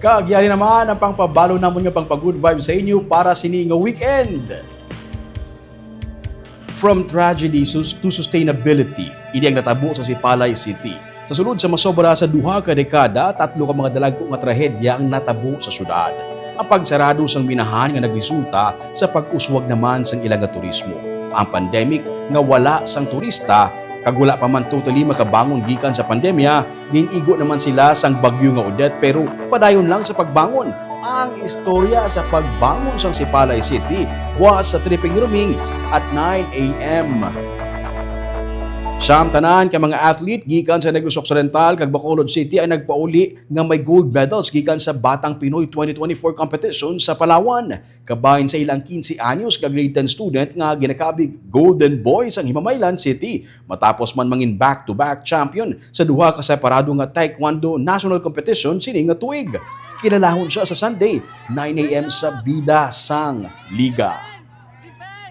Kagyari naman ang pangpabalo namon nga pangpa-good vibes sa inyo para sini nga weekend. From tragedy to sustainability, ini ang natabo sa Sipalay City. Sa sulod sa masobra sa duha ka dekada, tatlo ka mga dalago nga trahedya ang natabo sa syudad. Ang pagsarado sang minahan nga nagresulta sa pag-uswag naman sang ilang nga turismo. Ang pandemic nga wala sang turista Kagula pa man totally makabangon gikan sa pandemya, ginigo naman sila sang bagyo nga udet pero padayon lang sa pagbangon. Ang istorya sa pagbangon sang Sipalay City was sa tripping rooming at 9 a.m. Siyam tanan ka mga athlete gikan sa Negros Occidental kag Bacolod City ay nagpauli nga may gold medals gikan sa Batang Pinoy 2024 competition sa Palawan. Kabahin sa ilang 15 anyos ka grade 10 student nga ginakabig Golden Boys ang Himamaylan City matapos man mangin back-to-back champion sa duha ka separado nga Taekwondo National Competition sini nga tuig. Kinalahon siya sa Sunday 9 a.m. sa Bida Sang Liga.